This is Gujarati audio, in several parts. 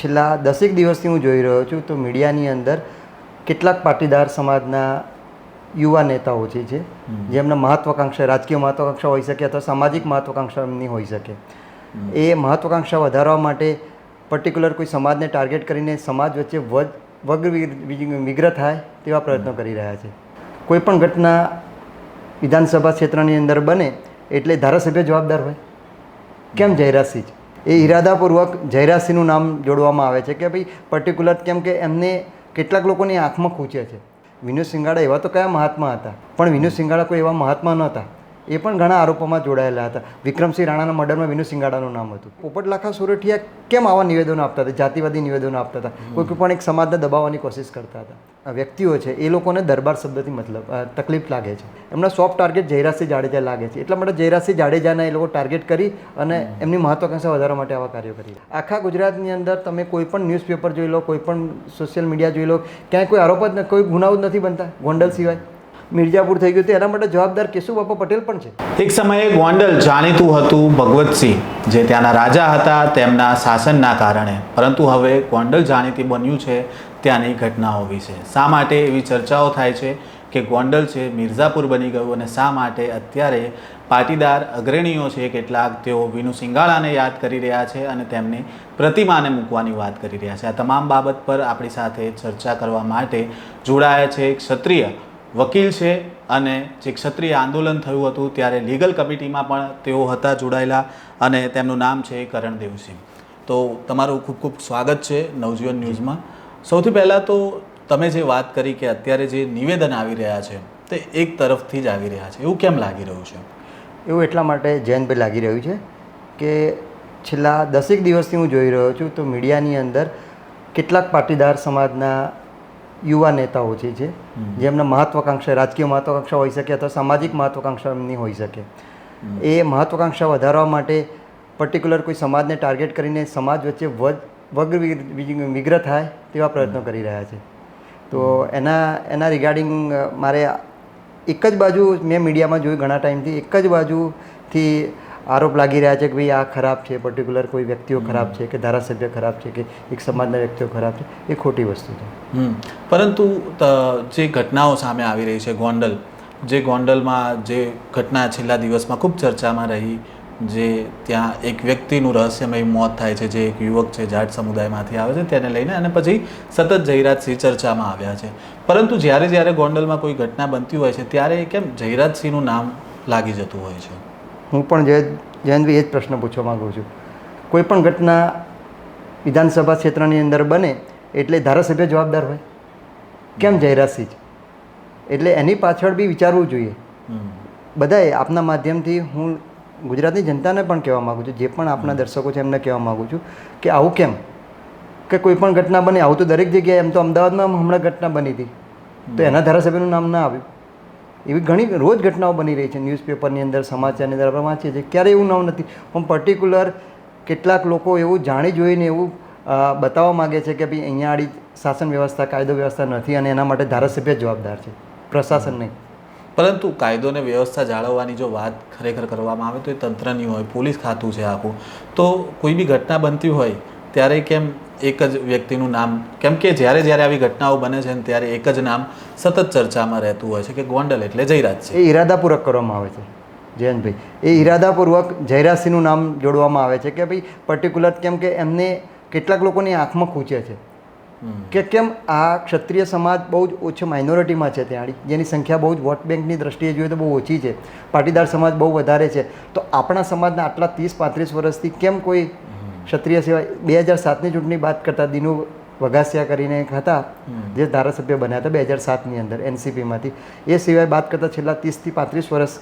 છેલ્લા દસેક દિવસથી હું જોઈ રહ્યો છું તો મીડિયાની અંદર કેટલાક પાટીદાર સમાજના યુવા નેતાઓ છે જે જેમના મહત્વાકાંક્ષા રાજકીય મહત્વાકાંક્ષા હોઈ શકે અથવા સામાજિક મહત્વાકાંક્ષા એમની હોઈ શકે. એ મહત્વાકાંક્ષા વધારવા માટે પર્ટિક્યુલર કોઈ સમાજને ટાર્ગેટ કરીને સમાજ વચ્ચે વગ વગ વિગ્રહ થાય તેવા પ્રયત્નો કરી રહ્યા છે. કોઈ પણ ઘટના વિધાનસભા ક્ષેત્રની અંદર બને એટલે ધારાસભ્ય જવાબદાર હોય. કેમ જયરાજસિંહ? એ ઈરાદાપૂર્વક જયરાજસિંહનું નામ જોડવામાં આવે છે કે ભાઈ પર્ટિક્યુલર કેમ કે એમને કેટલાક લોકોની આંખમાં ખૂંચે છે. વિનોદ સિંગાડા એવા તો કયા મહાત્મા હતા? પણ વિનોદ સિંગાડા કોઈ એવા મહાત્મા નહોતા. એ પણ ઘણા આરોપોમાં જોડાયેલા હતા. વિક્રમસિંહ રાણાના મર્ડરમાં વિનુ સિંગાડાનું નામ હતું. પોપટ લાખા સુરઠિયા કેમ આવા નિવેદનો આપતા હતા? જાતિવાદી નિવેદનો આપતા હતા? કોઈ પણ એક સમાજને દબાવવાની કોશિશ કરતા હતા. વ્યક્તિઓ છે, એ લોકોને દરબાર શબ્દથી મતલબ તકલીફ લાગે છે. એમના સોફ્ટ ટાર્ગેટ જયરાજસિંહ જાડેજા લાગે છે. એટલા માટે જયરાજસિંહ જાડેજાને એ લોકો ટાર્ગેટ કરી અને એમની મહત્વાકાંક્ષા વધારવા માટે આવા કાર્યો કરી આખા ગુજરાતની અંદર તમે કોઈ પણ ન્યૂઝપેપર જોઈ લો, કોઈ પણ સોશિયલ મીડિયા જોઈ લો, ક્યાંય કોઈ આરોપ જ કોઈ ગુનાઓ જ નથી બનતા ગોંડલ સિવાય. મિર્જાપુર થઈ ગયું તો એના માટે જવાબદાર કેશુબાપા પટેલ પણ છે. એક સમયે ગોંડલ જાણીતું હતું ભગવતસિંહ, જે ત્યાંના રાજા હતા તેમના શાસનના કારણે. પરંતુ હવે ગોંડલ જાણીતી બન્યું છે ત્યાંની ઘટનાઓ વિશે. શા માટે એવી ચર્ચાઓ થાય છે કે ગોંડલ છે મિર્ઝાપુર બની ગયું અને શા માટે અત્યારે પાટીદાર અગ્રણીઓ છે કેટલાક તેઓ વિનુ સિંગાળાને યાદ કરી રહ્યા છે અને તેમની પ્રતિમાને મૂકવાની વાત કરી રહ્યા છે. આ તમામ બાબત પર આપણી સાથે ચર્ચા કરવા માટે જોડાયા છે એક ક્ષત્રિય વકીલ છે અને જે ક્ષત્રિય આંદોલન થયું હતું ત્યારે લીગલ કમિટીમાં પણ તેઓ હતા જોડાયેલા અને તેમનું નામ છે કરણ દેવસિંહ. તો તમારું ખૂબ ખૂબ સ્વાગત છે નવજીવન ન્યૂઝમાં. સૌથી પહેલાં તો તમે જે વાત કરી કે અત્યારે જે નિવેદન આવી રહ્યા છે તે એક તરફથી જ આવી રહ્યા છે. એવું કેમ લાગી રહ્યું છે? એવું એટલા માટે જયંતભાઈ લાગી રહ્યું છે કે છેલ્લા દસેક દિવસથી હું જોઈ રહ્યો છું તો મીડિયાની અંદર કેટલાક પાટીદાર સમાજના યુવા નેતાઓ છે જે જેમના મહત્વાકાંક્ષા રાજકીય મહત્વાકાંક્ષા હોઈ શકે અથવા સામાજિક મહત્વાકાંક્ષા એમની હોઈ શકે. એ મહત્વાકાંક્ષા વધારવા માટે પર્ટિક્યુલર કોઈ સમાજને ટાર્ગેટ કરીને સમાજ વચ્ચે વગ વિગ્રહ થાય તેવા પ્રયત્નો કરી રહ્યા છે. તો એના એના રિગાર્ડિંગ મારે એક જ બાજુ મેં મીડિયામાં જોયું ઘણા ટાઈમથી એક જ બાજુથી આરોપ લાગી રહ્યા છે કે ભાઈ આ ખરાબ છે પર્ટિક્યુલર કોઈ વ્યક્તિઓ ખરાબ છે કે ધારાસભ્ય ખરાબ છે કે એક સમાજના વ્યક્તિઓ ખરાબ છે એ ખોટી વસ્તુ છે. હમ. પરંતુ જે ઘટનાઓ સામે આવી રહી છે ગોંડલ જે ગોંડલમાં જે ઘટના છેલ્લા દિવસમાં ખૂબ ચર્ચામાં રહી જે ત્યાં એક વ્યક્તિનું રહસ્યમય મોત થાય છે જે એક યુવક છે જાટ સમુદાયમાંથી આવે છે તેને લઈને અને પછી સતત જયરાજસિંહ ચર્ચામાં આવ્યા છે. પરંતુ જ્યારે જ્યારે ગોંડલમાં કોઈ ઘટના બનતી હોય છે ત્યારે કેમ જયરાજસિંહનું નામ લાગી જતું હોય છે? હું પણ જય જયંતભાઈ એ જ પ્રશ્ન પૂછવા માગું છું. કોઈ પણ ઘટના વિધાનસભા ક્ષેત્રની અંદર બને એટલે ધારાસભ્ય જવાબદાર હોય. કેમ જયરાજસિંહ જ? એટલે એની પાછળ બી વિચારવું જોઈએ. બધાએ આપના માધ્યમથી હું ગુજરાતની જનતાને પણ કહેવા માગું છું જે પણ આપના દર્શકો છે એમને કહેવા માગું છું કે આવું કેમ? કે કોઈ પણ ઘટના બને આવું તો દરેક જગ્યાએ એમ તો અમદાવાદમાં હમણાં ઘટના બની હતી. તો એના ધારાસભ્યનું નામ ના આવ્યું. એવી ઘણી રોજ ઘટનાઓ બની રહી છે ન્યૂઝપેપરની અંદર, સમાચારની અંદર. આપણે વાંચીએ છીએ ક્યારેય એવું નામ નથી. પણ પર્ટિક્યુલર કેટલાક લોકો એવું જાણી જોઈને એવું બતાવવા માગે છે કે ભાઈ અહીંયા આડી શાસન વ્યવસ્થા, કાયદો વ્યવસ્થા નથી અને એના માટે ધારાસભ્ય જવાબદાર છે. પ્રશાસન નહીં. પરંતુ કાયદો અને વ્યવસ્થા જાળવવાની જો વાત ખરેખર કરવામાં આવે તો એ તંત્રની હોય, પોલીસ ખાતું છે આખું. તો કોઈ બી ઘટના બનતી હોય, ત્યારે કેમ એક જ વ્યક્તિનું નામ કેમ કે જ્યારે જ્યારે આવી ઘટનાઓ બને છે ને ત્યારે એક જ નામ સતત ચર્ચામાં રહેતું હોય છે કે ગોંડલ એટલે જયરાજ છે. એ ઈરાદાપૂર્વક કરવામાં આવે છે જયંતભાઈ. એ ઈરાદાપૂર્વક જયરાજસિંહનું નામ જોડવામાં આવે છે કે ભાઈ પર્ટિક્યુલર કેમ કે એમને કેટલાક લોકોની આંખમાં ખૂંચે છે. કે કેમ આ ક્ષત્રિય સમાજ બહુ જ ઓછો માઇનોરિટીમાં છે ત્યાં જેની સંખ્યા બહુ જ વોટ બેંકની દ્રષ્ટિએ જોઈએ તો બહુ ઓછી છે. પાટીદાર સમાજ બહુ વધારે છે. તો આપણા સમાજના આટલા ત્રીસ પાંત્રીસ વર્ષથી કેમ કોઈ ક્ષત્રિય સિવાય બે હજાર સાતની ચૂંટણી બાદ કરતાં દિનુ વઘાસિયા કરીને એક હતા જે ધારાસભ્ય બન્યા હતા બે હજાર સાતની અંદર એનસીપીમાંથી. એ સિવાય બાદ કરતાં છેલ્લા ત્રીસથી પાંત્રીસ વર્ષ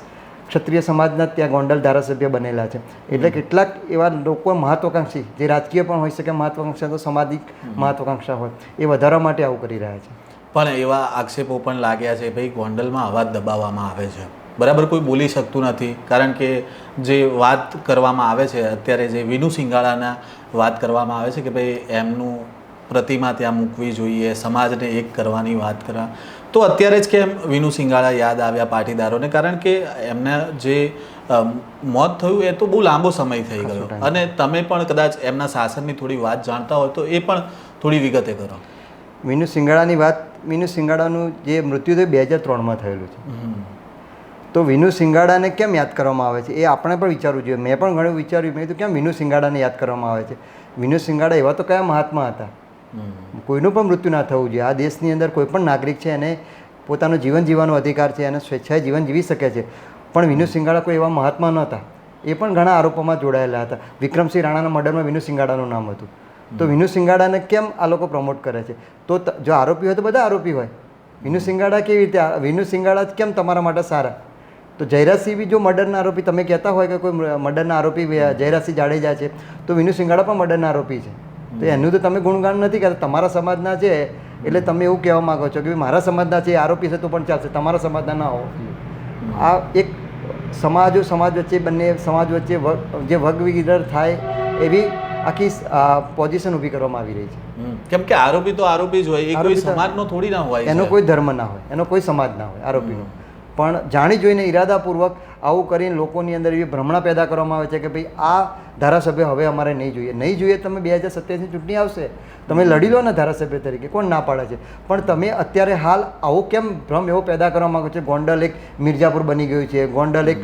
ક્ષત્રિય સમાજના ત્યાં ગોંડલ ધારાસભ્ય બનેલા છે. એટલે કેટલાક એવા લોકો મહત્વાકાંક્ષી જે રાજકીય પણ હોઈ શકે મહત્વાકાંક્ષા તો સામાજિક મહત્વાકાંક્ષા હોય એ વધારવા માટે આવું કરી રહ્યા છે. પણ એવા આક્ષેપો પણ લાગ્યા છે ભાઈ ગોંડલમાં અવાજ દબાવવામાં આવે છે. બરાબર કોઈ બોલી શકતું નથી. કારણ કે જે વાત કરવામાં આવે છે અત્યારે જે વિનુ સિંગાળાના વાત કરવામાં આવે છે કે ભાઈ એમનું પ્રતિમા ત્યાં મૂકવી જોઈએ સમાજને એક કરવાની વાત કરવા તો અત્યારે જ કેમ વિનુ સિંગાળા યાદ આવ્યા પાટીદારોને? કારણ કે એમના જે મોત થયું એ તો બહુ લાંબો સમય થઈ ગયો. અને તમે પણ કદાચ એમના શાસનની થોડી વાત જાણતા હોય તો એ પણ થોડી વિગતે કરો. વિનુ સિંગાળાની વાત વિનુ સિંગાળાનું જે મૃત્યુ થયું બે હજાર ત્રણમાં થયેલું છે. તો વિનુ સિંગાડાને કેમ યાદ કરવામાં આવે છે? એ આપણે પણ વિચારવું જોઈએ. મેં પણ ઘણું વિચાર્યું. મેં કીધું કેમ વિનુ સિંગાડાને યાદ કરવામાં આવે છે? વિનુ સિંગાડા એવા તો કયા મહાત્મા હતા? કોઈનું પણ મૃત્યુ ના થવું જોઈએ. આ દેશની અંદર કોઈ પણ નાગરિક છે એને પોતાનું જીવન જીવવાનો અધિકાર છે એને સ્વેચ્છાએ જીવન જીવી શકે છે. પણ વિનુ સિંગાડા કોઈ એવા મહાત્મા નહોતા. એ પણ ઘણા આરોપોમાં જોડાયેલા હતા. વિક્રમસિંહ રાણાના મર્ડરમાં વિનુ સિંગાડાનું નામ હતું. તો વિનુ સિંગાડાને કેમ આ લોકો પ્રમોટ કરે છે? તો જો આરોપી હોય તો બધા આરોપી હોય. વિનુ સિંગાડા કેવી રીતે વિનુ સિંગાડા કેમ તમારા માટે સારા? તો જયરાજસિંહ બી જો મર્ડરના આરોપી તમે કહેતા હોય કે કોઈ મર્ડરના આરોપી જયરાજસિંહ જાડેજા છે તો વિનુ સિંગાડા પણ મર્ડરના આરોપી છે. તો એનું તો તમે ગુણગાન નથી કરતા તમારા સમાજના છે એટલે તમે એવું કહેવા માંગો છો કે મારા સમાજના છે એ આરોપી છે તો પણ ચાલશે તમારા સમાજના ના હોવો આ એક સમાજો સમાજ વચ્ચે બંને સમાજ વચ્ચે વગ- જે વગવિગર થાય એવી આખી પોઝિશન ઊભી કરવામાં આવી રહી છે. કેમ કે આરોપી તો આરોપી જ હોય એ કોઈ સમાજનો થોડી ના હોય એનો કોઈ ધર્મ ના હોય એનો કોઈ સમાજ ના હોય આરોપીનો. પણ જાણી જોઈને ઈરાદાપૂર્વક આવું કરીને લોકોની અંદર એવી ભ્રમણા પેદા કરવામાં આવે છે કે ભાઈ આ ધારાસભ્ય હવે અમારે નહીં જોઈએ. નહીં જોઈએ તમે બે હજાર સત્યાવીસની ચૂંટણી આવશે. તમે લડી લો ને ધારાસભ્ય તરીકે. કોણ ના પાડે છે? પણ તમે અત્યારે હાલ આવો કેમ ભ્રમ એવો પેદા કરવા માગો છો? ગોંડલ એક મિર્જાપુર બની ગયું છે. ગોંડલ એક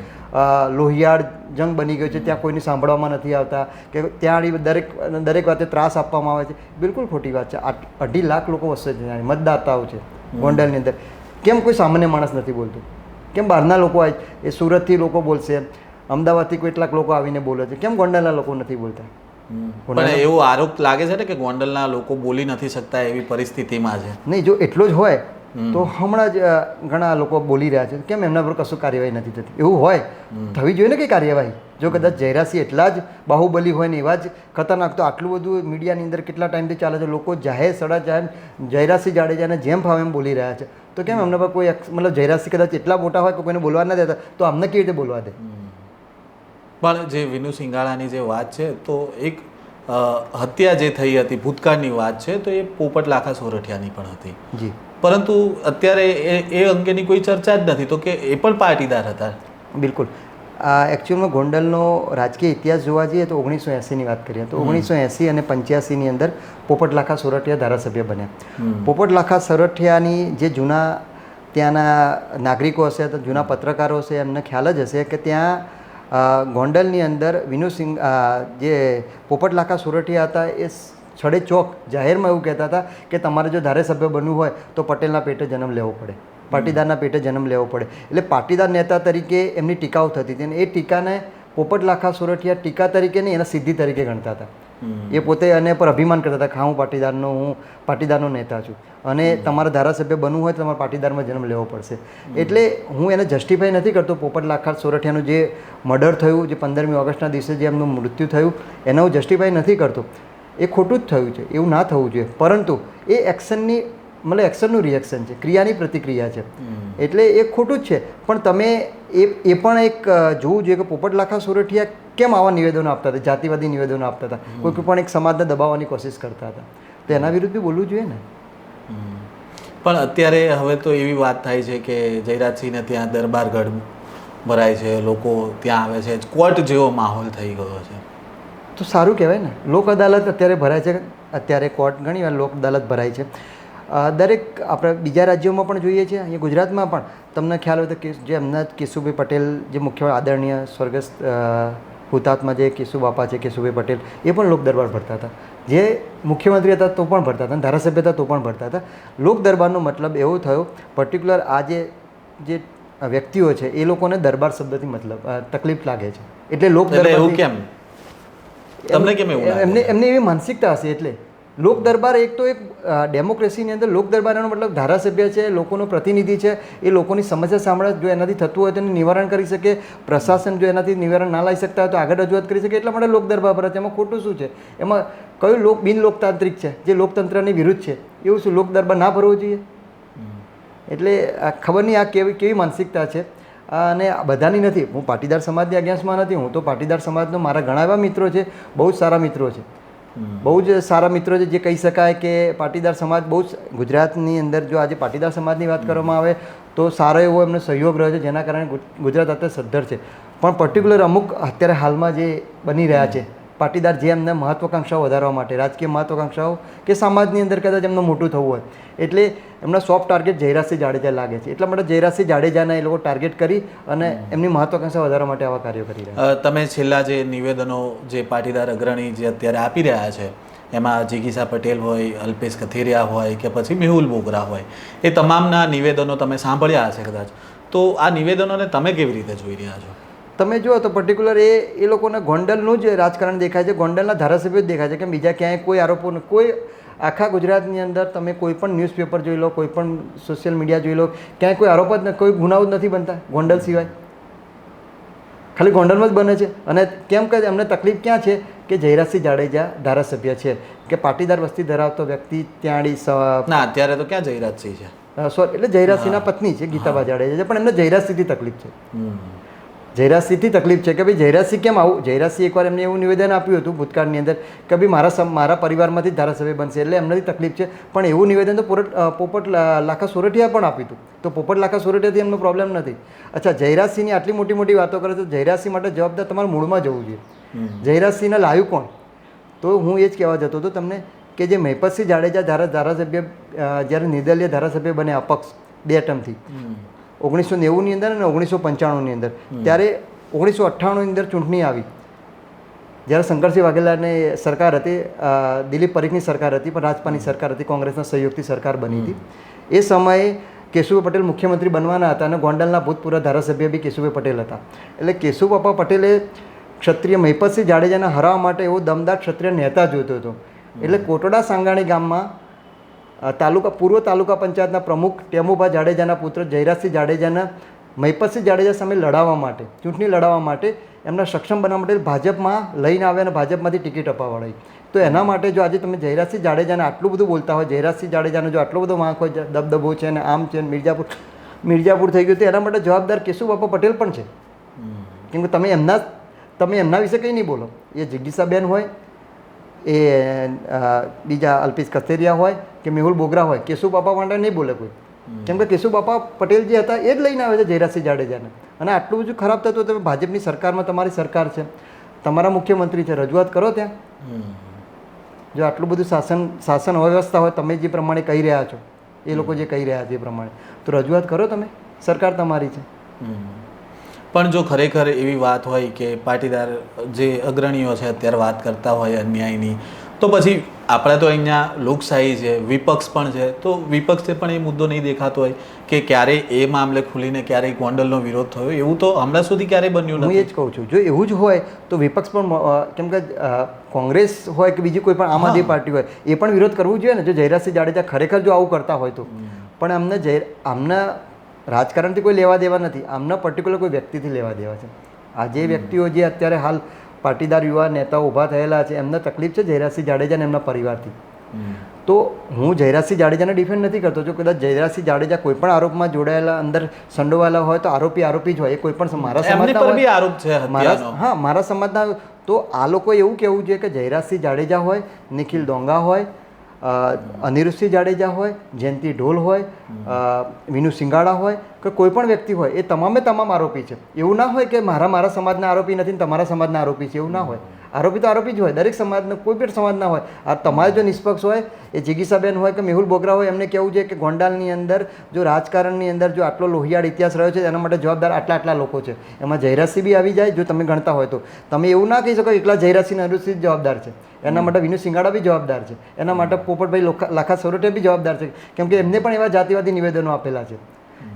લોહિયાળ જંગ બની ગયું છે. ત્યાં કોઈને સાંભળવામાં નથી આવતા કે ત્યાં દરેક દરેક વાતે ત્રાસ આપવામાં આવે છે. બિલકુલ ખોટી વાત છે. અઢી લાખ લોકો વસે છે મતદાતાઓ છે ગોંડલની અંદર. કેમ કોઈ સામાન્ય માણસ નથી બોલતું? કેમ બહારના લોકો આવે એ સુરતથી લોકો બોલશે અમદાવાદથી કેટલાક લોકો આવીને બોલે છે. કેમ ગોંડલના લોકો નથી બોલતા? પણ એવો આરોપ લાગે છે ને કે ગોંડલના લોકો બોલી નથી શકતા એવી પરિસ્થિતિમાં છે. નહીં જો એટલો જ હોય તો હમણાં જ ઘણા લોકો બોલી રહ્યા છે. કેમ એમના પર કશું કાર્યવાહી નથી થતી? એવું હોય? થવી જોઈએ ને કે કાર્યવાહી? જો કદાચ જયરાસી એટલા જ બાહુબલી હોય ને એવા જ ખતરનાક તો આટલું બધું મીડિયાની અંદર કેટલા ટાઈમથી ચાલે છે? લોકો જાહેર સડા જાહેર જયરાસી જાડેજાને જેમ ફાવે એમ બોલી રહ્યા છે. તો કેમ એમના પર કોઈ મતલબ જયરાસી કદાચ એટલા મોટા હોય કે કોઈને બોલવા ના દેતા તો અમને કેવી રીતે બોલવા દે? પણ જે વિનુ સિંગાળાની જે વાત છે તો એક હત્યા જે થઈ હતી ભૂતકાળની વાત છે તો એ પોપટ લાખા સોરઠિયાની પણ હતી. જી. પરંતુ અત્યારે એ એ અંગેની કોઈ ચર્ચા જ નથી તો કે એ પણ પાટીદાર હતા. બિલકુલ. એકચ્યુઅલમાં ગોંડલનો રાજકીય ઇતિહાસ જોવા જઈએ તો ઓગણીસો એંસીની વાત કરીએ તો ઓગણીસો એંસી અને પંચ્યાસીની અંદર પોપટલાખા સોરઠિયા ધારાસભ્ય બન્યા. પોપટલાખા પોપટ લાખા સોરઠિયાની જે જૂના ત્યાંના નાગરિકો હશે તો જૂના પત્રકારો હશે એમને ખ્યાલ જ હશે કે ત્યાં ગોંડલની અંદર વિનુ સિંહ જે પોપટલાખા સોરઠિયા હતા એ છડે ચોક જાહેરમાં એવું કહેતા હતા કે તમારે જો ધારાસભ્ય બનવું હોય તો પટેલના પેટે જન્મ લેવો પડે. પાટીદારના પેટે જન્મ લેવો પડે. એટલે પાટીદાર નેતા તરીકે એમની ટીકાઓ થતી હતી અને એ ટીકાને પોપટ લાખા સોરઠિયા ટીકા તરીકે નહીં એના સિદ્ધિ તરીકે ગણતા હતા. એ પોતે અને પર અભિમાન કરતા હતા કે હા હું પાટીદારનો હું પાટીદારનો નેતા છું. અને તમારા ધારાસભ્ય બનવું હોય તો તમારે પાટીદારમાં જન્મ લેવો પડશે. એટલે હું એને જસ્ટિફાઈ નથી કરતો પોપટ લાખાર સોરઠિયાનું જે મર્ડર થયું જે પંદરમી ઓગસ્ટના દિવસે જે એમનું મૃત્યુ થયું એને હું જસ્ટિફાઈ નથી કરતો. એ ખોટું જ થયું છે એવું ના થવું જોઈએ. પરંતુ એ એક્શનની મતલબ એક્શનનું રિએક્શન છે ક્રિયાની પ્રતિક્રિયા છે. એટલે એ ખોટું જ છે. પણ તમે એ એ પણ એક જોવું જોઈએ કે પોપટલાખા સુરઠિયા કેમ આવા નિવેદનો આપતા હતા જાતિવાદી નિવેદનો આપતા હતા? કોઈ પણ એક સમાજને દબાવવાની કોશિશ કરતા હતા. તો એના વિરુદ્ધ બી બોલવું જોઈએ ને? પણ અત્યારે હવે તો એવી વાત થાય છે કે જયરાજસિંહને ત્યાં દરબારગઢ ભરાય છે લોકો ત્યાં આવે છે કોર્ટ જેવો માહોલ થઈ ગયો છે. તો સારું કહેવાય ને. લોક અદાલત અત્યારે ભરાય છે અત્યારે કોર્ટ ઘણી વાર લોક અદાલત ભરાય છે. દરેક આપણે બીજા રાજ્યોમાં પણ જોઈએ છીએ અહીંયા ગુજરાતમાં પણ. તમને ખ્યાલ હોય તો કે જે એમના કેશુભાઈ પટેલ જે મુખ્ય આદરણીય સ્વર્ગસ્થ હુતાત્મા જે કેશુ બાપા છે કેશુભાઈ પટેલ એ પણ લોક દરબાર ભરતા હતા. જે મુખ્યમંત્રી હતા તો પણ ભરતા હતા ધારાસભ્ય હતા તો પણ ભરતા હતા. લોક દરબારનો મતલબ એવો થયો પર્ટિક્યુલર આ જે જે વ્યક્તિઓ છે એ લોકોને દરબાર શબ્દથી મતલબ તકલીફ લાગે છે. એટલે લોક દરબાર કેમ? તમને કેમ એવું એમને એમની એવી માનસિકતા હશે એટલે લોક દરબાર એક તો એક ડેમોક્રેસીની અંદર લોક દરબારનો મતલબ ધારાસભ્ય છે, લોકોનો પ્રતિનિધિ છે, એ લોકોની સમસ્યા સાંભળે જો એનાથી થતું હોય તો એનું નિવારણ કરી શકે, પ્રશાસન જો એનાથી નિવારણ ના લાવી શકતા હોય તો આગળ રજૂઆત કરી શકે, એટલા માટે લોક દરબાર ભરે છે. એમાં ખોટું શું છે? એમાં કયું લોક બિનલોકતાંત્રિક છે, જે લોકતંત્રની વિરુદ્ધ છે, એવું શું લોક દરબાર ના ભરવો જોઈએ? એટલે ખબર નહીં આ કેવી કેવી માનસિકતા છે? અને બધાની નથી. હું પાટીદાર સમાજની અગેન્સ્ટમાં નથી, હું તો પાટીદાર સમાજનો મારા ઘણા એવા મિત્રો છે, બહુ જ સારા મિત્રો છે. બહુ જ સારા મિત્રો છે જે કહી શકાય કે પાટીદાર સમાજ બહુ જ ગુજરાતની અંદર જો આજે પાટીદાર સમાજની વાત કરવામાં આવે તો સારો એવો એમનો સહયોગ રહ્યો છે જેના કારણે ગુજ- ગુજરાત અત્યારે સદ્ધર છે. પણ પર્ટિક્યુલર અમુક અત્યારે હાલમાં જે બની રહ્યા છે પાટીદાર જે એમને મહત્વાકાંક્ષાઓ વધારવા માટે રાજકીય મહત્વાકાંક્ષાઓ કે સમાજની અંદર કદાચ એમનું મોટું થવું હોય. એટલે એમના સોફ્ટ ટાર્ગેટ જયરાજસિંહ જાડેજા લાગે છે. એટલા માટે જયરાજસિંહ જાડેજાના એ લોકો ટાર્ગેટ કરી અને એમની મહત્વાકાંક્ષા વધારવા માટે આવા કાર્યો કરી રહ્યા તમે છેલ્લા જે નિવેદનો જે પાટીદાર અગ્રણી જે અત્યારે આપી રહ્યા છે એમાં જિગીસા પટેલ હોય અલ્પેશ કથિરિયા હોય કે પછી મેહુલ બોગરા હોય એ તમામના નિવેદનો તમે સાંભળ્યા હશે કદાચ. તો આ નિવેદનોને તમે કેવી રીતે જોઈ રહ્યા છો? તમે જુઓ તો પર્ટિક્યુલર એ એ લોકોને ગોંડલનું જ રાજકારણ દેખાય છે ગોંડલના ધારાસભ્યો જ દેખાય છે કે બીજા ક્યાંય કોઈ આરોપો ન- કોઈ આખા ગુજરાતની અંદર તમે કોઈ પણ ન્યૂઝપેપર જોઈ લો કોઈ પણ સોશિયલ મીડિયા જોઈ લો ક્યાંય કોઈ આરોપ જ ન- કોઈ ગુનાઓ જ નથી બનતા ગોંડલ સિવાય. ખાલી ગોંડલમાં જ બને છે. અને કેમ કે એમને તકલીફ ક્યાં છે? કે જયરાજસિંહ જાડેજા ધારાસભ્ય છે. કે પાટીદાર વસ્તી ધરાવતો વ્યક્તિ ત્યાંડી સ- ના અત્યારે તો ક્યાં જયરાજસિંહ છે? સોરી એટલે જયરાજસિંહના પત્ની છે ગીતાબા જાડેજા છે પણ એમને જયરાજસિંહથી તકલીફ છે. જયરાજસિંહથી તકલીફ છે કે ભાઈ જયરાજસિંહ કેમ આવું? જયરાજસિંહ એકવાર એમને એવું નિવેદન આપ્યું હતું ભૂતકાળની અંદર કે ભાઈ મારા મારા પરિવારમાંથી જ ધારાસભ્ય બનશે એટલે એમનાથી તકલીફ છે. પણ એવું નિવેદન તો પોરટ પોપટ લાખા સોરઠિયા પણ આપ્યું હતું. તો પોપટ લાખા સોરઠિયાથી એમનો પ્રોબ્લેમ નથી. અચ્છા જયરાજસિંહની આટલી મોટી મોટી વાતો કરે તો જયરાજસિંહ માટે જવાબદાર તમારે મૂળમાં જવું જોઈએ. જયરાજસિંહને લાવ્યું કોણ? તો હું એ જ કહેવા જતો હતો તમને કે જે મહેપતસિંહ જાડેજા ધારા ધારાસભ્ય જ્યારે નિર્દલીય ધારાસભ્ય બને અપક્ષ બે ટર્મથી. ઓગણીસો નેવુંની અંદર અને ઓગણીસો પંચાણુંની અંદર. ત્યારે ઓગણીસો અઠ્ઠાણુંની અંદર ચૂંટણી આવી. જ્યારે શંકરસિંહ વાઘેલાની સરકાર હતી દિલીપ પરીખની સરકાર હતી પણ રાજપાની સરકાર હતી કોંગ્રેસના સહયોગથી સરકાર બની હતી. એ સમયે કેશુભાઈ પટેલ મુખ્યમંત્રી બનવાના હતા અને ગોંડલના ભૂતપૂર્વ ધારાસભ્ય બી કેશુભાઈ પટેલ હતા. એટલે કેશુબાપા પટેલે ક્ષત્રિય મહિપતસિંહ જાડેજાને હરાવવા માટે એવો દમદાર ક્ષત્રિય નેતા જોઈતો હતો. એટલે કોટોડા સાંગાણી ગામમાં તાલુકા પૂર્વ તાલુકા પંચાયતના પ્રમુખ ટેમુભા જાડેજાના પુત્ર જયરાજસિંહ જાડેજાના મહિપતસિંહ જાડેજા સામે લડાવવા માટે ચૂંટણી લડાવવા માટે એમને સક્ષમ બનાવવા માટે ભાજપમાં લઈને આવ્યા અને ભાજપમાંથી ટિકિટ અપાવડાવી તો એના માટે જો આજે તમે જયરાજસિંહ જાડેજાને આટલું બધું બોલતા હોય જયરાજસિંહ જાડેજાનો જો આટલો બધો વાંક હોય દબદબો છે અને આમ છે મિર્જાપુર મિર્જાપુર થઈ ગયું તો એના માટે જવાબદાર કેશુબાપા પટેલ પણ છે. કેમ કે તમે એમના તમે એમના વિશે કંઈ નહીં બોલો. એ જિજ્ઞાસાબેન હોય એ બીજા અલ્પેશ કથેરિયા હોય કે મેહુલ બોગરા હોય કેશુ બાપા માટે નહીં બોલે કોઈ. કેમ કે કેશુ બાપા પટેલ જે હતા એ જ લઈને આવે છે જયરાજસિંહ જાડેજાને. અને આટલું બધું ખરાબ થતું તમે ભાજપની સરકારમાં તમારી સરકાર છે. તમારા મુખ્યમંત્રી છે રજૂઆત કરો ત્યાં. જો આટલું બધું શાસન શાસન અવ્યવસ્થા હોય તમે જે પ્રમાણે કહી રહ્યા છો એ લોકો જે કહી રહ્યા છે એ પ્રમાણે. તો રજૂઆત કરો તમે. સરકાર તમારી છે. પણ જો ખરેખર એવી વાત હોય કે પાટીદાર જે અગ્રણીઓ છે અત્યારે વાત કરતા હોય અન્યાયની તો પછી આપણે તો અહીંયા લોકશાહી છે વિપક્ષ પણ છે તો વિપક્ષે પણ એ મુદ્દો નહીં દેખાતો હોય કે ક્યારે એ મામલે ખુલીને ક્યારેય ગોંડલનો વિરોધ થયો એવું તો હમણાં સુધી ક્યારેય બન્યું હું એ જ કહું છું જો એવું જ હોય તો વિપક્ષ પણ કેમ કે કોંગ્રેસ હોય કે બીજી કોઈ પણ આમ આદમી પાર્ટી હોય એ પણ વિરોધ કરવું જોઈએ ને જો જયરાજસિંહ જાડેજા ખરેખર જો આવું કરતા હોય તો. પણ અમને જય આમના રાજકારણથી કોઈ લેવા દેવા નથી. આમના પર્ટિક્યુલર કોઈ વ્યક્તિથી લેવા દેવા છે. આ જે વ્યક્તિઓ જે અત્યારે હાલ પાટીદાર યુવા નેતાઓ ઊભા થયેલા છે એમને તકલીફ છે જયરાજસિંહ જાડેજા અને એમના પરિવારથી. તો હું જયરાજસિંહ જાડેજાને ડિફેન્ડ નથી કરતો. જો કદાચ જયરાજસિંહ જાડેજા કોઈ પણ આરોપમાં જોડાયેલા અંદર સંડોવાયેલા હોય તો આરોપી આરોપી જ હોય. એ કોઈ પણ મારા સમાજના આરોપ છે મારા હા મારા સમાજના તો આ લોકો એવું કહેવું જોઈએ કે જયરાજસિંહ જાડેજા હોય નિખિલ ડોંગા હોય અનિરુદ્ધસિંહ જાડેજા હોય, જયંતિ ઢોલ હોય વિનુ સિંગાડા હોય, કે કોઈ પણ વ્યક્તિ હોય, એ તમામે તમામ આરોપી છે. એવું ના હોય કે મારા મારા સમાજના આરોપી નથી ને તમારા સમાજના આરોપી છે, એવું ના હોય. આરોપી તો આરોપી જ હોય, દરેક સમાજનો, કોઈ પણ સમાજના હોય. આ તમારે જો નિષ્પક્ષ હોય, એ જિગીસાબેન હોય કે મેહુલ બોગરા હોય, એમને કહેવું છે કે ગોંડાલની અંદર, જો રાજકારણની અંદર જો આટલો લોહિયાળ ઇતિહાસ રહ્યો છે, એના માટે જવાબદાર આટલા આટલા લોકો છે. એમાં જયરાજસિંહ બી આવી જાય, જો તમે ગણતા હોય તો. તમે એવું ના કહી શકો એકલા જયરાજસિંહ અને જવાબદાર છે. એના માટે વિનુ સિંગાડા બી જવાબદાર છે. એના માટે પોપટભાઈ લાખા સોરઠે બી જવાબદાર છે. કેમ કે એમને પણ એવા જાતિવાદી નિવેદનો આપેલા છે.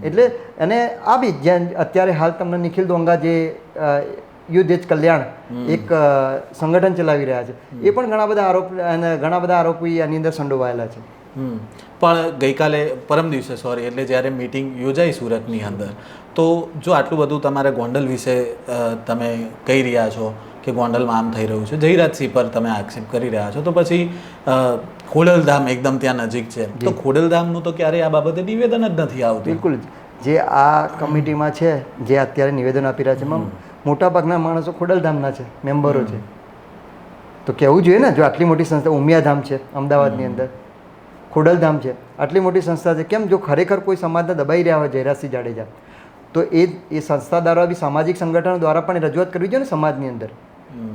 એટલે અને આ બી જેમ અત્યારે હાલ તમને નિખિલ દોંગા જે યુદ્ધ એજ કલ્યાણ એક સંગઠન ચલાવી રહ્યા છે. એ પણ ઘણા બધા આરોપ અને ઘણા બધા આરોપી આની અંદર સંડોવાયેલા છે. પણ ગઈકાલે પરમ દિવસે સોરી એટલે જ્યારે મિટિંગ યોજાઈ સુરતની અંદર તો જો આટલું બધું તમારે ગોંડલ વિશે તમે કહી રહ્યા છો કે ગોંડલમાં આમ થઈ રહ્યું છે. જયરાજસિંહ પર તમે આક્ષેપ કરી રહ્યા છો. તો પછી ખોડલધામ એકદમ ત્યાં નજીક છે. તો ખોડલધામનું તો ક્યારેય આ બાબતે નિવેદન જ નથી આવતું. બિલકુલ. જે આ કમિટીમાં છે જે અત્યારે નિવેદન આપી રહ્યા છે એમાં મોટાભાગના માણસો ખોડલધામના છે મેમ્બરો છે. તો કહેવું જોઈએ ને? જો આટલી મોટી સંસ્થા ઉમિયાધામ છે અમદાવાદની અંદર. ખોડલધામ છે. આટલી મોટી સંસ્થા છે. કેમ? જો ખરેખર કોઈ સમાજને દબાઈ રહ્યા હોય જયરાજસિંહ જાડેજા તો એ એ સંસ્થા દ્વારા બી સામાજિક સંગઠનો દ્વારા પણ રજૂઆત કરવી જોઈએ ને સમાજની અંદર?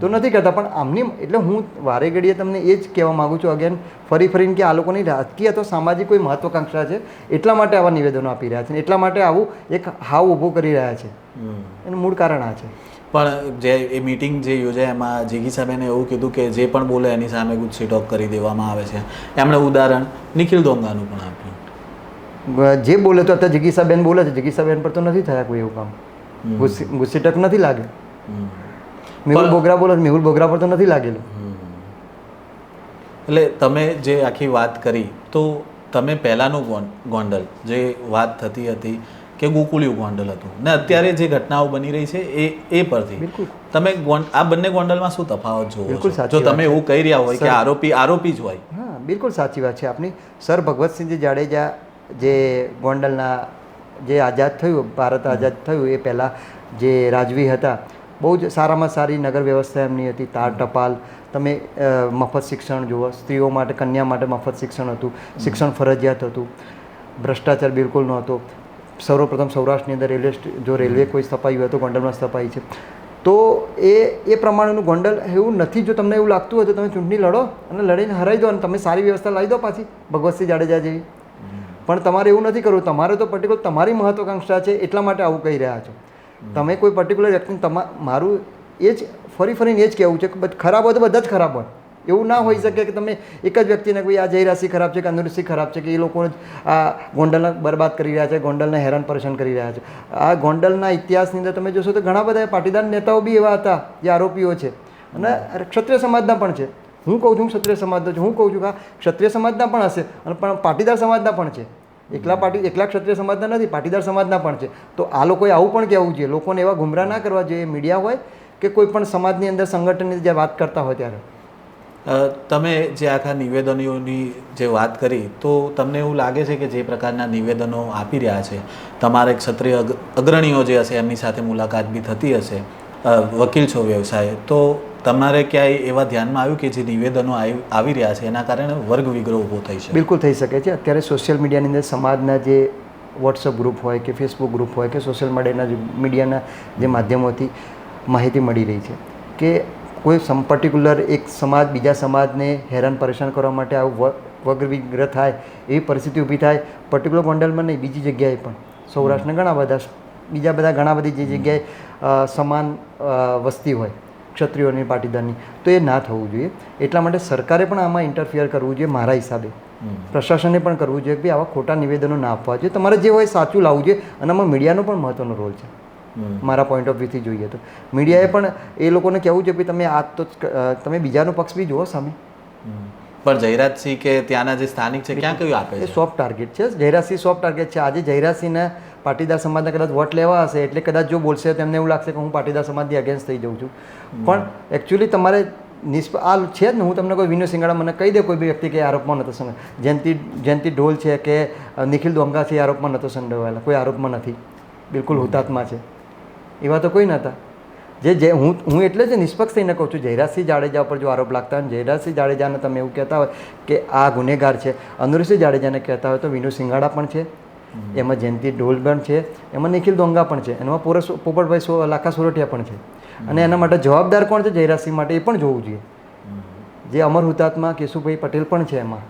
તો નથી કરતા પણ આમની એટલે હું વારે ઘડીએ તમને એ જ કહેવા માગું છું અગેન ફરી ફરીને કે આ લોકોની રાજકીય અથવા સામાજિક કોઈ મહત્વાકાંક્ષા છે એટલા માટે આવા નિવેદનો આપી રહ્યા છે એટલા માટે આવું એક હાવ ઊભો કરી રહ્યા છે. એનું મૂળ કારણ આ છે. પણ જે એ મિટિંગ જે યોજાય એમાં જીગીસાબેને એવું કીધું કે જે પણ બોલે એની સામે ગુસ્સી ટોક કરી દેવામાં આવે છે. એમણે ઉદાહરણ નિખિલ દોંગાનું પણ આપ્યું. જે બોલે તો અત્યારે જિગીસાબેન બોલે છે જિગીસાબેન પર તો નથી થયા કોઈ એવું કામ. ગુસ્સી ગુસ્સી ટક નથી લાગે. મેહુલ બોગરા બોલો મેહુલ બોગરા પર તો નથી લાગેલું. એટલે તમે જે આખી વાત કરી તો તમે પહેલાંનું ગોંડલ જે વાત થતી હતી કે ગોકુળિયું ગોંડલ હતું ને અત્યારે જે ઘટનાઓ બની રહી છે એ એ પરથી. તમે આ બંને ગોંડલમાં શું તફાવત જોવો જો તમે એવું કહી રહ્યા હોય કે આરોપી આરોપી જ હોય. હા બિલકુલ સાચી વાત છે આપની. સર ભગવતસિંહજી જાડેજા જે ગોંડલના જે આઝાદ થયું ભારત આઝાદ થયું એ પહેલાં જે રાજવી હતા બહુ જ સારામાં સારી નગર વ્યવસ્થા એમની હતી તાર ટપાલ તમે મફત શિક્ષણ જુઓ સ્ત્રીઓ માટે કન્યા માટે મફત શિક્ષણ હતું શિક્ષણ ફરજિયાત હતું ભ્રષ્ટાચાર બિલકુલ નહોતો. સર્વપ્રથમ સૌરાષ્ટ્રની અંદર રેલવે જો રેલવે કોઈ સ્થપાયું હોય તો ગોંડલમાં સ્થપાઈ છે. તો એ એ પ્રમાણેનું ગોંડલ એવું નથી જો તમને એવું લાગતું હોય તો તમે ચૂંટણી લડો અને લડીને હરાઈ દો અને તમે સારી વ્યવસ્થા લાવી દો પાછી ભગવતસિંહ જાડેજા જેવી. પણ તમારે એવું નથી કરવું તમારે તો પર્ટિક્યુલર તમારી મહત્વાકાંક્ષા છે એટલા માટે આવું કહી રહ્યા છો. તમે કોઈ પર્ટિક્યુલર વ્યક્તિને તમા મારું એ જ ફરી ફરીને એ જ કહેવું છે કે ખરાબ હોય તો બધા જ ખરાબ હોય. એવું ના હોઈ શકે કે તમે એક જ વ્યક્તિને કોઈ આ જયરાશિ ખરાબ છે કે અનુરાશિ ખરાબ છે કે એ લોકો આ ગોંડલને બરબાદ કરી રહ્યા છે ગોંડલને હેરાન પરેશાન કરી રહ્યા છે. આ ગોંડલના ઇતિહાસની અંદર તમે જોશો તો ઘણા બધા પાટીદાર નેતાઓ બી એવા હતા જે આરોપીઓ છે. અને ક્ષત્રિય સમાજના પણ છે. હું કહું છું ક્ષત્રિય સમાજનો છું. હું કહું છું કે ક્ષત્રિય સમાજના પણ હશે અને પણ પાટીદાર સમાજના પણ છે. એકલા પાટી, એકલા ક્ષત્રિય સમાજના નથી, પાટીદાર સમાજના પણ છે. તો આ લોકોએ આવું પણ કહેવું જોઈએ. લોકોને એવા ગુમરાહ ના કરવા જોઈએ, મીડિયા હોય કે કોઈ પણ સમાજની અંદર સંગઠનની જે વાત કરતા હોય ત્યારે. તમે જે આખા નિવેદનોની જે વાત કરી, તો તમને એવું લાગે છે કે જે પ્રકારના નિવેદનો આપી રહ્યા છે, તમારે ક્ષત્રિય અગ- અગ્રણીઓ જે હશે, એમની સાથે મુલાકાત બી થતી હશે વકીલ છો વ્યવસાય, તો તમારે ક્યાંય એવા ધ્યાનમાં આવ્યું કે જે નિવેદનો આવી રહ્યા છે? એના કારણે વર્ગ વિગ્રહ ઊભો થઈ છે બિલકુલ થઈ શકે છે. અત્યારે સોશિયલ મીડિયાની અંદર સમાજના જે વોટ્સઅપ ગ્રુપ હોય કે ફેસબુક ગ્રુપ હોય કે સોશિયલ મીડિયાના મીડિયાના જે માધ્યમોથી માહિતી મળી રહી છે કે કોઈ સમ પર્ટિક્યુલર એક સમાજ, બીજા સમાજને હેરાન પરેશાન કરવા માટે આવું વગ્ર વિગ્રહ થાય, એવી પરિસ્થિતિ ઊભી થાય, પર્ટિક્યુલર ગોંડલમાં નહીં, બીજી જગ્યાએ પણ. સૌરાષ્ટ્રના ઘણા બધા, બીજા બધા ઘણા બધી જે જગ્યાએ સમાન વસ્તી હોય. ક્ષત્રિયોની પાટીદારની. તો એ ના થવું જોઈએ. એટલા માટે સરકારે પણ આમાં ઇન્ટરફિયર કરવું જોઈએ મારા હિસાબે. પ્રશાસને પણ કરવું જોઈએ કે આવા ખોટા નિવેદનો ના આપવા જોઈએ. તમારે જે હોય સાચું લાવવું જોઈએ. અને આમાં મીડિયાનો પણ મહત્વનો રોલ છે. મારા પોઈન્ટ ઓફ વ્યૂથી જોઈએ તો. મીડિયાએ પણ એ લોકોને કહેવું જોઈએ કે તમે આ તો તમે બીજાનો પક્ષ બી જુઓ સામે. પણ પણ જયરાજસિંહ કે ત્યાંના જે સ્થાનિક છે ક્યાં કયું આપે છે? સોફ્ટ ટાર્ગેટ છે. જયરાજસિંહ સોફ્ટ ટાર્ગેટ છે. આજે જયરાજસિંહને પાટીદાર સમાજના કદાચ વોટ લેવા હશે એટલે કદાચ જો બોલશે તો એમને એવું લાગશે કે હું પાટીદાર સમાજની અગેન્સ્ટ થઈ જાઉં છું. પણ એકચ્યુઅલી તમારે નિષ્પ આ છે જ ને હું તમને કોઈ વિનોદ સિંગાડા મને કહી દે કોઈ બી વ્યક્તિ કે આરોપમાં નતો સંગ જયંતિ જયંતિ ઢોલ છે કે નિખિલ દોંગા છે એ આરોપમાં નતો સંડોવાયેલા. કોઈ આરોપમાં નથી. બિલકુલ હુતાત્મા છે. એવા તો કોઈ નહોતા જે જે હું હું એટલે જ નિષ્પક્ષ થઈને કહું છું જયરાજસિંહ જાડેજા પર જો આરોપ લાગતા હોય જયરાજસિંહ જાડેજાને તમે એવું કહેતા હોય કે આ ગુનેગાર છે. અનુરસિંહ જાડેજાને કહેતા હોય તો વિનુ સિંગાડા પણ છે. એમાં જયંતિ ઢોલ પણ છે એમાં નિખિલ દોંગા પણ છે એમાં પોરસ પોપટભાઈ સો લાખા સોરઠિયા પણ છે. અને એના માટે જવાબદાર કોણ છે? જયરાજસિંહ માટે એ પણ જોવું જોઈએ. જે અમર હુતાત્મા કેશુભાઈ પટેલ પણ છે એમાં.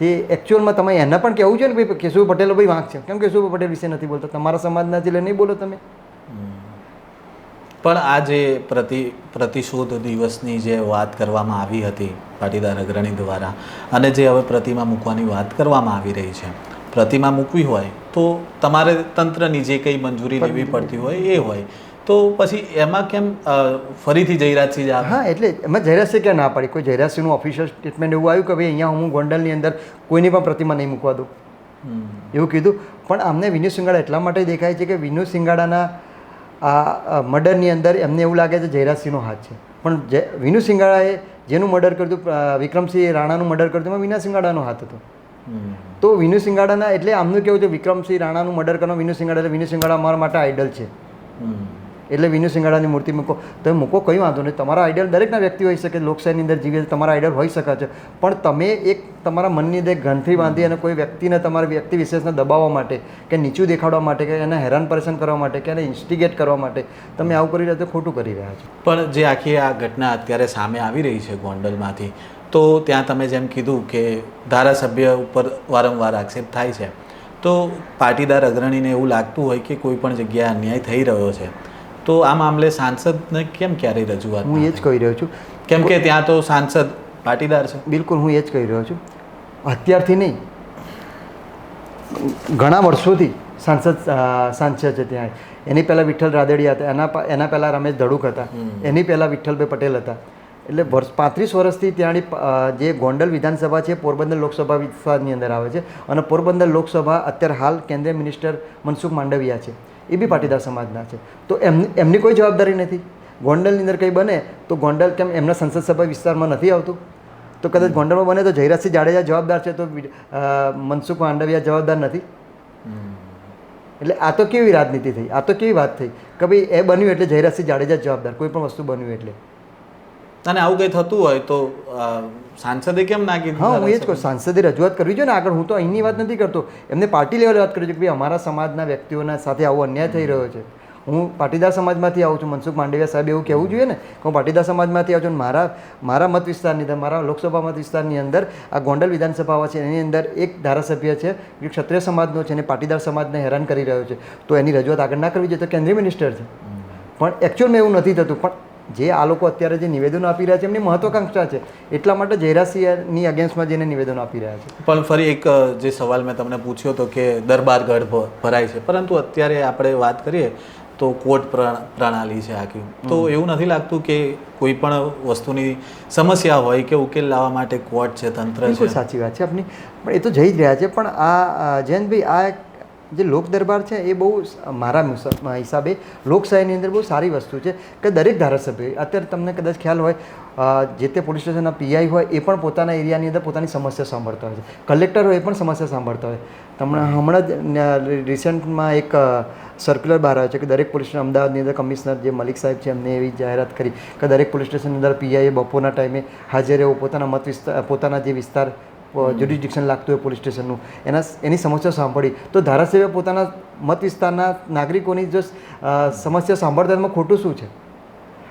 જે એકચ્યુઅલમાં તમે એને પણ કહેવું છે ને ભાઈ કેશુભાઈ પટેલ ભાઈ વાંક છે. કેમ કેશુભાઈ પટેલ વિશે નથી બોલતા? તમારા સમાજના એટલે નહીં બોલો તમે. પણ આ જે પ્રતિ પ્રતિશોધ દિવસની જે વાત કરવામાં આવી હતી પાટીદાર અગ્રણી દ્વારા અને જે હવે પ્રતિમા મૂકવાની વાત કરવામાં આવી રહી છે પ્રતિમા મૂકવી હોય તો તમારે તંત્રની જે કંઈ મંજૂરી લેવી પડતી હોય એ હોય. તો પછી એમાં કેમ ફરીથી જયરાજસિંહ સિંહ હા એટલે એમાં જયરાજસિંહ ક્યાં ના પાડી? કોઈ જયરાજસિંહનું ઓફિશિયલ સ્ટેટમેન્ટ એવું આવ્યું કે ભાઈ અહીંયા હું ગોંડલની અંદર કોઈની પણ પ્રતિમા નહીં મૂકવા દઉં. એવું કીધું. પણ અમને વિનુ સિંગાડા એટલા માટે દેખાય છે કે વિનુ સિંગાડાના આ મર્ડરની અંદર એમને એવું લાગે છે જયરાજસિંહનો હાથ છે. પણ જય વિનુ સિંગાડાએ જેનું મર્ડર કર્યું વિક્રમસિંહ રાણાનું મર્ડર કર્યું એમાં વિના સિંગાડાનો હાથ હતો. તો વિનુ સિંગાડાના એટલે આમનું કેવું છે વિક્રમસિંહ રાણાનું મર્ડર કરવાનો વિનુ સિંગાડા એટલે વિનુ સિંગાડા મારા માટે આઈડલ છે. એટલે વિનુ સિંગાડાની મૂર્તિ મૂકો. તમે મૂકો કંઈ વાંધો નહીં. તમારા આઈડિયલ દરેકના વ્યક્તિ હોઈ શકે લોકશાહીની અંદર જીવે તમારા આઈડિયલ હોઈ શકે છે. પણ તમે એક તમારા મનની અંદર ગ્રંથિ બાંધી અને કોઈ વ્યક્તિને તમારા વ્યક્તિ વિશેષને દબાવવા માટે કે નીચું દેખાડવા માટે કે એને હેરાન પરેશાન કરવા માટે કે એને ઇન્સ્ટિગેટ કરવા માટે તમે આવું કરી રહ્યા છો ખોટું કરી રહ્યા છો. પણ જે આખી આ ઘટના અત્યારે સામે આવી રહી છે ગોંડલમાંથી તો ત્યાં તમે જેમ કીધું કે ધારાસભ્ય ઉપર વારંવાર આક્ષેપ થાય છે. તો પાટીદાર અગ્રણીને એવું લાગતું હોય કે કોઈ પણ જગ્યાએ અન્યાય થઈ રહ્યો છે. તો આ મામલે સાંસદને કેમ ક્યારેય રજૂઆત હું એ જ કહી રહ્યો છું? કેમ કે ત્યાં તો સાંસદ પાટીદાર છે. બિલકુલ હું એ જ કહી રહ્યો છું. અત્યારથી નહીં. ઘણા વર્ષોથી સાંસદ સાંસદ છે ત્યાં. એની પહેલાં વિઠ્ઠલ રાદડિયા હતા એના એના પહેલાં રમેશ ધડુક હતા. એની પહેલાં વિઠ્ઠલભાઈ પટેલ હતા. એટલે વર્ષ પાંત્રીસ વર્ષથી ત્યાંની જે ગોંડલ વિધાનસભા છે, પોરબંદર લોકસભા વિસ્તારની અંદર આવે છે અને પોરબંદર લોકસભા અત્યારે હાલ કેન્દ્રીય મિનિસ્ટર મનસુખ માંડવિયા છે, એ બી પાટીદાર સમાજના છે. તો એમની એમની કોઈ જવાબદારી નથી. ગોંડલની અંદર કંઈ બને તો ગોંડલ કેમ એમના સંસદ સભા વિસ્તારમાં નથી આવતું? તો કદાચ ગોંડલમાં બને તો જયરાજસિંહ જાડેજા જવાબદાર છે તો મનસુખ માંડવિયા જવાબદાર નથી? એટલે આ તો કેવી રાજનીતિ થઈ? આ તો કેવી વાત થઈ? કે ભાઈ એ બન્યું એટલે જયરાજસિંહ જાડેજા જવાબદાર, કોઈ પણ વસ્તુ બન્યું એટલે. અને આવું કંઈ થતું હોય તો સાંસદે કેમ ના કીધું? હા હું એ જ કહું સાંસદે રજૂઆત કરવી જોઈએ ને આગળ. હું તો અહીંની વાત નથી કરતો. એમને પાર્ટી લેવલે વાત કરી છે કે ભાઈ અમારા સમાજના વ્યક્તિઓના સાથે આવો અન્યાય થઈ રહ્યો છે. હું પાટીદાર સમાજમાંથી આવું છું. મનસુખ માંડવિયા સાહેબ એવું કહેવું જોઈએ ને કે હું પાટીદાર સમાજમાંથી આવું છું મારા મારા મત વિસ્તારની અંદર મારા લોકસભા મત વિસ્તારની અંદર આ ગોંડલ વિધાનસભા છે એની અંદર એક ધારાસભ્ય છે જે ક્ષત્રિય સમાજનો છે અને પાટીદાર સમાજને હેરાન કરી રહ્યો છે. તો એની રજૂઆત આગળ ના કરવી જોઈએ તો કેન્દ્રીય મિનિસ્ટર છે. પણ એકચ્યુઅલમાં એવું નથી થતું. પણ જે આ લોકો અત્યારે જે નિવેદનો આપી રહ્યા છે એમની મહત્વાકાંક્ષા છે. એટલા માટે જયરાસિંહની અગેન્સ્ટમાં જઈને નિવેદનો આપી રહ્યા છે. પણ ફરી એક જે સવાલ મેં તમને પૂછ્યો હતો કે દરબારગઢ ગઢ ભરાય છે. પરંતુ અત્યારે આપણે વાત કરીએ તો કોર્ટ પ્ર- પ્રણાલી છે આખી. તો એવું નથી લાગતું કે કોઈ પણ વસ્તુની સમસ્યા હોય કે ઉકેલ લાવવા માટે કોર્ટ છે તંત્ર છે? સાચી વાત છે આપની. પણ એ તો જઈ જ રહ્યા છે. પણ આ જયંતભાઈ આ જે લોક દરબાર છે, એ બહુ મારા હિસાબે લોકશાહીની અંદર બહુ સારી વસ્તુ છે કે દરેક ધારાસભ્ય, અત્યારે તમને કદાચ ખ્યાલ હોય જે તે પોલીસ સ્ટેશનના પીઆઈ હોય, એ પણ પોતાના એરિયાની અંદર પોતાની સમસ્યા સાંભળતા હોય છે. કલેક્ટર હોય, એ પણ સમસ્યા સાંભળતા હોય. તમને હમણાં જ રિસેન્ટમાં એક સર્ક્યુલર બહાર આવ્યો છે કે દરેક પોલીસ સ્ટેશન, અમદાવાદની અંદર કમિશનર જે મલિક સાહેબ છે, એમને એવી જાહેરાત કરી કે દરેક પોલીસ સ્ટેશનની અંદર પીઆઈએ બપોરના ટાઈમે હાજર રહેવું, પોતાના મત વિસ્તાર પોતાના જે વિસ્તાર જ્યુરિસ્ડિક્શન લાગતું હોય પોલીસ સ્ટેશનનું એના એની સમસ્યા સાંભળી. તો ધારાસભ્ય પોતાના મત વિસ્તારના નાગરિકોની જો સમસ્યા સાંભળતા એમાં ખોટું શું છે?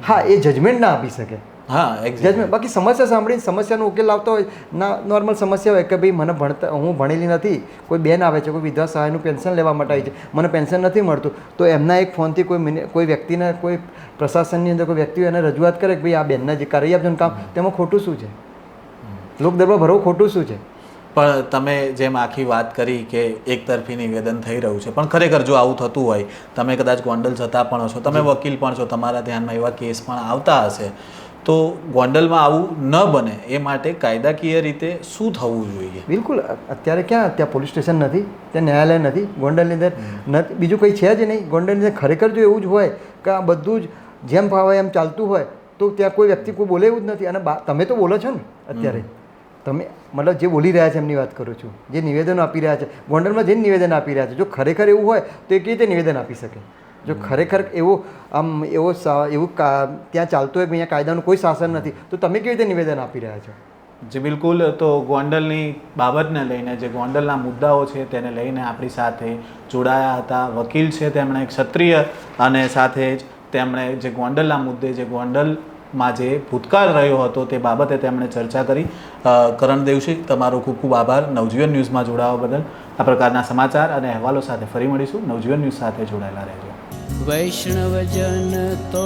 હા એ જજમેન્ટ ના આપી શકે. હા જજમેન્ટ બાકી સમસ્યા સાંભળીને સમસ્યાનો ઉકેલ લાવતો હોય ના નોર્મલ સમસ્યા હોય કે ભાઈ મને ભણતા હું ભણેલી નથી કોઈ બેન આવે છે કોઈ વિધવા સહાયનું પેન્શન લેવા માટે આવી છે મને પેન્શન નથી મળતું તો એમના એક ફોનથી કોઈ કોઈ વ્યક્તિને કોઈ પ્રશાસનની અંદર કોઈ વ્યક્તિ એને રજૂઆત કરે કે ભાઈ આ બેનને જે કરી આપજો કામ તેમાં ખોટું શું છે? લોક દરબાર ભરવું ખોટું શું છે? પણ તમે જેમ આખી વાત કરી કે એક તરફી નિવેદન થઈ રહ્યું છે પણ ખરેખર જો આવું થતું હોય તમે કદાચ ગોંડલ જતા પણ હશો તમે વકીલ પણ છો તમારા ધ્યાનમાં એવા કેસ પણ આવતા હશે તો ગોંડલમાં આવું ન બને એ માટે કાયદાકીય રીતે શું થવું જોઈએ? બિલકુલ અત્યારે ક્યાં? ત્યાં પોલીસ સ્ટેશન નથી ત્યાં ન્યાયાલય નથી ગોંડલની અંદર નથી બીજું કંઈ છે જ નહીં. ગોંડલની અંદર ખરેખર જો એવું જ હોય કે આ બધું જ જેમ ફાવે એમ ચાલતું હોય તો ત્યાં કોઈ વ્યક્તિ કોઈ બોલે એવું જ નથી. અને બા- તમે તો બોલો છો ને અત્યારે. તમે મતલબ જે બોલી રહ્યા છે એમની વાત કરું છું જે નિવેદનો આપી રહ્યા છે ગોંડલમાં જે નિવેદન આપી રહ્યા છે જો ખરેખર એવું હોય તો એ કેવી રીતે નિવેદન આપી શકે? જો ખરેખર એવું આમ એવો એવું કા- ત્યાં ચાલતું હોય કે અહીંયા કાયદાનું કોઈ શાસન નથી તો તમે કેવી રીતે નિવેદન આપી રહ્યા છો? જે બિલકુલ. તો ગોંડલની બાબતને લઈને જે ગોંડલના મુદ્દાઓ છે તેને લઈને આપણી સાથે જોડાયા હતા. વકીલ છે તેમણે ક્ષત્રિય અને સાથે જ તેમણે જે ગોંડલના મુદ્દે જે ગોંડલમાં જે ભૂતકાળ રહ્યો હતો તે બાબતે તેમણે ચર્ચા કરી. કરણ દેવશી, તમારો ખૂબ ખૂબ આભાર. નવજીવન ન્યૂઝમાં જોડાવા બદલ આ પ્રકારના સમાચાર અને અહેવાલો સાથે ફરી મળીશું. નવજીવન ન્યૂઝ સાથે જોડાયેલા રહેજો. વૈષ્ણવજન તો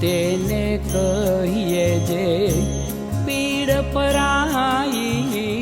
તેને કહીએ જે પીડ પરાઈ